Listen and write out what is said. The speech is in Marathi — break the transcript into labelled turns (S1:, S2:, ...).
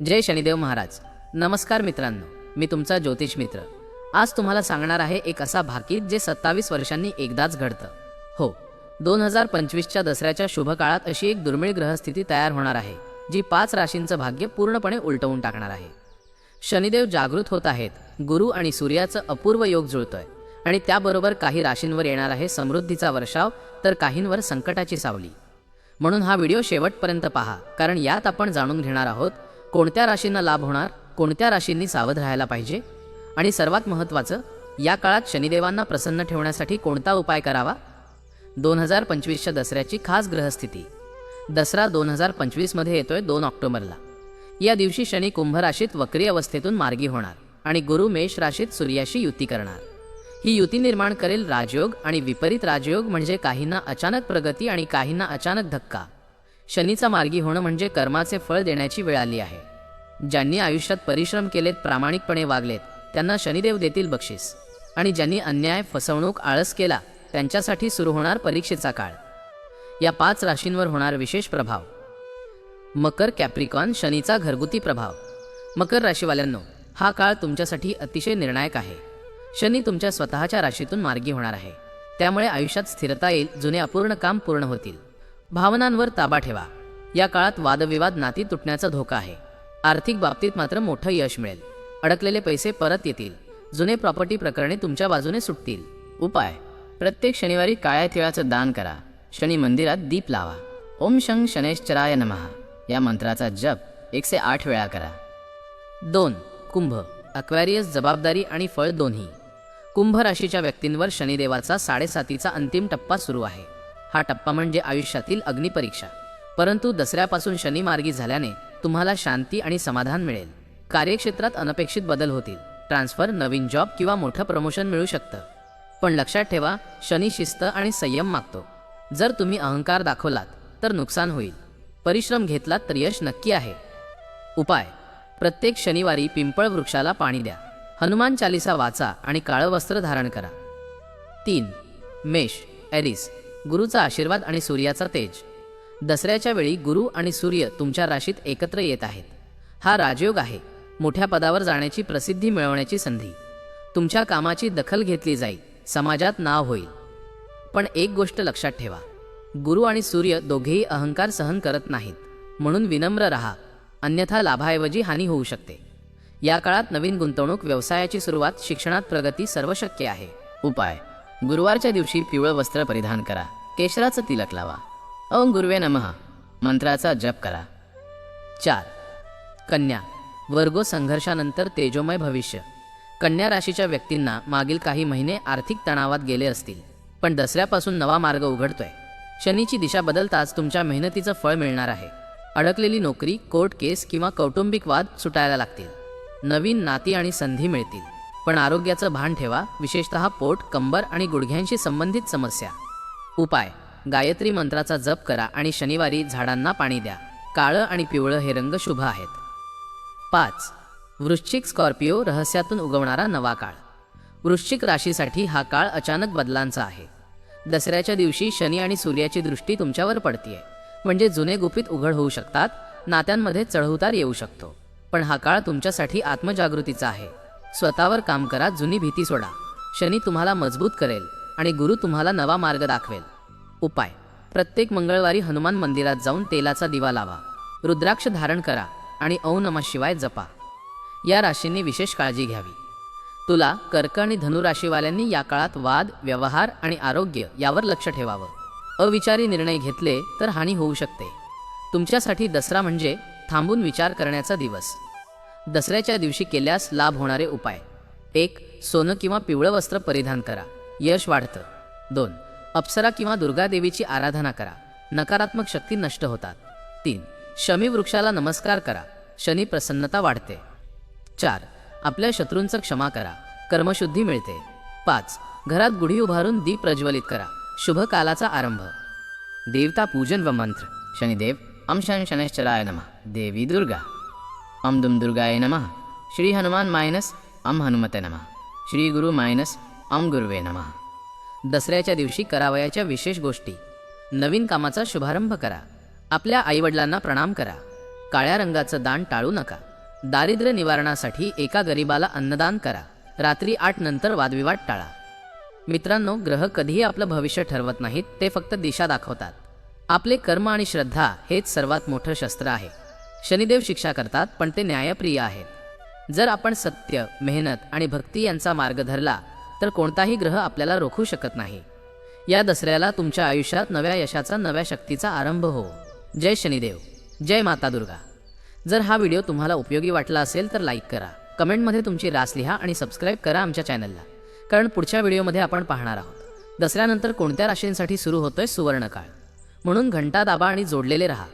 S1: जय शनिदेव महाराज. नमस्कार मित्रांनो मी तुमचा ज्योतिष मित्र. आज तुम्हाला सांगणार आहे एक असा भाकीत जे सत्तावीस वर्षांनी एकदाच घडतं. हो दोन हजार पंचवीसच्या दसऱ्याच्या शुभ काळात अशी एक दुर्मिळ ग्रहस्थिती तयार होणार आहे जी पाच राशींचं भाग्य पूर्णपणे उलटवून टाकणार आहे. शनिदेव जागृत होत आहेत गुरु आणि सूर्याचं अपूर्व योग जुळतोय आणि त्याबरोबर काही राशींवर येणार आहे समृद्धीचा वर्षाव तर काहींवर संकटाची सावली. म्हणून हा व्हिडिओ शेवटपर्यंत पहा कारण यात आपण जाणून घेणार आहोत कोणत्या राशींना लाभ होणार कोणत्या राशींनी सावध राहायला पाहिजे? आणि सर्वात महत्त्वाचं या काळात शनिदेवांना प्रसन्न ठेवण्यासाठी कोणता उपाय करावा? दोन हजार पंचवीसच्या दसऱ्याची खास ग्रहस्थिती. दसरा दोन हजार पंचवीसमध्ये येतोय दोन ऑक्टोबरला. या दिवशी शनी कुंभ राशीत वक्री अवस्थेतून मार्गी होणार आणि गुरु मेष राशीत सूर्याशी युती करणार. ही युती निर्माण करेल राजयोग आणि विपरीत राजयोग म्हणजे काहींना अचानक प्रगती आणि काहींना अचानक धक्का. शनीचा मार्गी होणं म्हणजे कर्माचे फळ देण्याची वेळ आली आहे. ज्यांनी आयुष्यात परिश्रम केलेत प्रामाणिकपणे वागलेत त्यांना शनिदेव देतील बक्षीस. आणि ज्यांनी अन्याय फसवणूक आळस केला त्यांच्यासाठी सुरू होणार परीक्षेचा काळ. या पाच राशींवर होणार विशेष प्रभाव. मकर कॅप्रिकॉन शनीचा घरगुती प्रभाव. मकर राशीवाल्यांनो हा काळ तुमच्यासाठी अतिशय निर्णायक आहे. शनी तुमच्या स्वतःच्या राशीतून मार्गी होणार आहे. त्यामुळे आयुष्यात स्थिरता येईल जुने अपूर्ण काम पूर्ण होतील. भावनांवर ताबा ठेवा. या काळात वादविवाद नाती तुटण्याचा धोका आहे. आर्थिक बाबतीत मात्र मोठं यश मिळेल. अडकलेले पैसे परत येतील. जुने प्रॉपर्टी प्रकरणे तुमच्या बाजूने सुटतील. उपाय. प्रत्येक शनिवारी काळ्या तिळाचं दान करा. शनी मंदिरात दीप लावा. ओम शंग शनेश्चराय नमः. या मंत्राचा जप एकशे आठ वेळा करा. दोन. कुंभ. अक्वॅरियस जबाबदारी आणि फळ दोन्ही. कुंभ राशीच्या व्यक्तींवर शनिदेवाचा साडेसातीचा अंतिम टप्पा सुरू आहे. हा टप्पा म्हणजे आयुष्यातील अग्निपरीक्षा. परंतु दसऱ्यापासून शनी मार्गी झाल्याने तुम्हाला शांती आणि समाधान मिळेल. कार्यक्षेत्रात अनपेक्षित बदल होतील. ट्रान्सफर नवीन जॉब किंवा मोठं प्रमोशन मिळू शकतं. पण लक्षात ठेवा शनी शिस्त आणि संयम मागतो. जर तुम्ही अहंकार दाखवलात तर नुकसान होईल. परिश्रम घेतलात तर यश नक्की आहे. उपाय. प्रत्येक शनिवारी पिंपळ वृक्षाला पाणी द्या. हनुमान चालिसा वाचा आणि काळं वस्त्र धारण करा. तीन. मेष ॲरिस गुरुचा आशीर्वाद आणि सूर्याचा तेज. दसऱ्याच्या वेळी गुरु आणि सूर्य तुमच्या राशीत एकत्र येत आहेत. हा राजयोग आहे मोठ्या पदावर जाण्याची प्रसिद्धी मिळवण्याची संधी. तुमच्या कामाची दखल घेतली जाईल समाजात नाव होईल. पण एक गोष्ट लक्षात ठेवा गुरु आणि सूर्य दोघेही अहंकार सहन करत नाहीत म्हणून विनम्र राहा अन्यथा लाभाऐवजी हानी होऊ शकते. या काळात नवीन गुंतवणूक व्यवसायाची सुरुवात शिक्षणात प्रगती सर्व शक्य आहे. उपाय गुरुवारच्या दिवशी पिवळं वस्त्र परिधान करा. केशराचं तिलक लावा. ओम गुरुवे नमः. मंत्राचा जप करा. चार. कन्या. वर्गो संघर्षानंतर तेजोमय भविष्य. कन्या राशीच्या व्यक्तींना मागील काही महिने आर्थिक तणावात गेले असतील पण दसऱ्यापासून नवा मार्ग उघडतोय. शनीची दिशा बदलताच तुमच्या मेहनतीचं फळ मिळणार आहे. अडकलेली नोकरी कोर्ट केस किंवा कौटुंबिक वाद सुटायला लागतील. नवीन नाती आणि संधी मिळतील. पण आरोग्याचं भान ठेवा. विशेषतः पोट कंबर आणि गुडघ्यांशी संबंधित समस्या. उपाय. गायत्री मंत्राचा जप करा आणि शनिवारी झाडांना पाणी द्या. काळं आणि पिवळं हे रंग शुभ आहेत. पाच. वृश्चिक स्कॉर्पिओ रहस्यातून उगवणारा नवा काळ. वृश्चिक राशीसाठी हा काळ अचानक बदलांचा आहे. दसऱ्याच्या दिवशी शनी आणि सूर्याची दृष्टी तुमच्यावर पडतीये. म्हणजे जुने गुपित उघड होऊ शकतात नात्यांमध्ये चढउतार येऊ शकतो. पण हा काळ तुमच्यासाठी आत्मजागृतीचा आहे. स्वतःवर काम करा जुनी भीती सोडा. शनी तुम्हाला मजबूत करेल आणि गुरु तुम्हाला नवा मार्ग दाखवेल. उपाय. प्रत्येक मंगळवारी हनुमान मंदिरात जाऊन तेलाचा दिवा लावा. रुद्राक्ष धारण करा आणि औ नमः शिवाय जपा. या राशींनी विशेष काळजी घ्यावी. तुला कर्क आणि धनुराशीवाल्यांनी या काळात वाद व्यवहार आणि आरोग्य यावर लक्ष ठेवावं. अविचारी निर्णय घेतले तर हानी होऊ शकते. तुमच्यासाठी दसरा म्हणजे थांबून विचार करण्याचा दिवस. दसऱ्याच्या दिवशी केल्यास लाभ होणारे उपाय. एक सोनं किंवा पिवळं वस्त्र परिधान करा. यश वाढतं. दोन अप्सरा किंवा दुर्गादेवीची आराधना करा. नकारात्मक शक्ती नष्ट होतात. तीन शमी वृक्षाला नमस्कार करा. शनी प्रसन्नता वाढते. चार आपल्या शत्रूंचं क्षमा करा. कर्मशुद्धी मिळते. पाच घरात गुढी उभारून दीप प्रज्वलित करा. शुभ कालाचा आरंभ. देवता पूजन व मंत्र. शनिदेव अंशन शनैश्चराय नमः. देवी दुर्गा. अम दुम दुर्गाय नमः। श्री हनुमान मायनस अम हनुमते नमः। श्री गुरु मायनस अम गुरुवे नमः। दसऱ्याच्या दिवशी करावयाच्या विशेष गोष्टी। नवीन कामाचा शुभारंभ करा। आपल्या आईवडिलांना प्रणाम करा। काळ्या रंगाचं दान टाळू नका। दारिद्र्य निवारणासाठी एका गरिबाला अन्नदान करा। रात्री आठ नंतर वादविवाद टाळा। मित्रांनो ग्रह कधीही आपलं भविष्य ठरवत नाहीत ते फक्त दिशा दाखवतात. आपले कर्म आणि श्रद्धा हेच सर्वात मोठं शस्त्र आहे. शनिदेव शिक्षा करतात पण ते न्यायप्रिय आहेत. जर आपण सत्य मेहनत आणि भक्ती यांचा मार्ग धरला तर कोणताही ग्रह आपल्याला रोखू शकत नाही. या दसऱ्याला तुमच्या आयुष्यात नव्या यशाचा नव्या शक्तीचा आरंभ हो. जय शनिदेव. जय माता दुर्गा. जर हा व्हिडिओ तुम्हाला उपयोगी वाटला असेल तर लाईक करा. कमेंटमध्ये तुमची रास लिहा आणि सबस्क्राईब करा आमच्या चॅनलला. कारण पुढच्या व्हिडिओमध्ये आपण पाहणार आहोत. दसऱ्यानंतर कोणत्या राशींसाठी सुरू होतोय सुवर्णकाळ? म्हणून घंटा दाबा आणि जोडलेले राहा.